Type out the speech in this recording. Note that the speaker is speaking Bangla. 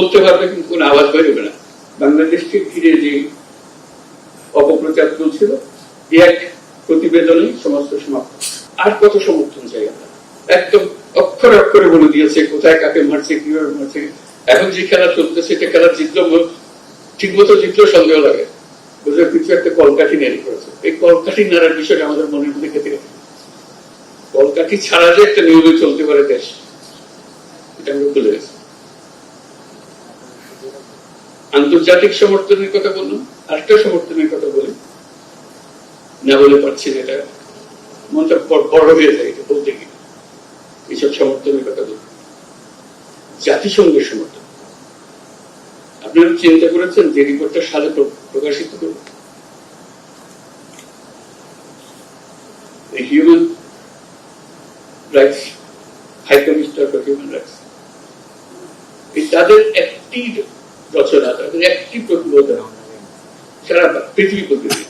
বলতে পারবে কিন্তু কোনো আওয়াজ বেরোবে না। বাংলাদেশকে ঘিরে যে অপপ্রচার চলছিল এক প্রতিবেদনে সমস্ত সমাপ্ত। আর কত সমর্থন চাই একদম অক্ষরে অক্ষরে বলে দিয়েছে, কোথায় কাকে মারছে, কীভাবে মারছে। এখন যে খেলা চলতেছে, এটা খেলা জিতলেও ঠিক মতো জিতলেও সন্দেহ লাগে। বুঝলে কিছু একটা কলকাঠি নেড়ি করেছে। এই কলকাঠি নাড়ার বিষয়টা আমাদের মনের মধ্যে খেতে গেছে। কলকাঠি ছাড়া যে একটা নিয়মে চলতে পারে দেশ, এটা আমরা ভুলে গেছি। আন্তর্জাতিক সমর্থনের কথা বললাম আরেকটা সমর্থনের কথা বলি না বলে পারছি না এটা। মনটা বড়- হয়ে যায় এটা বলতে গিয়ে। এইসব সমর্থনের কথা বলি জাতিসংঘের সমর্থন। আপনারা চিন্তা করেছেন যে রিপোর্টটা সালে প্রকাশিত করবে human rights high commissioner for human rights তাদের একটি রচনা তাদের একটি প্রতিবেদন সারা পৃথিবী পদ্ধতি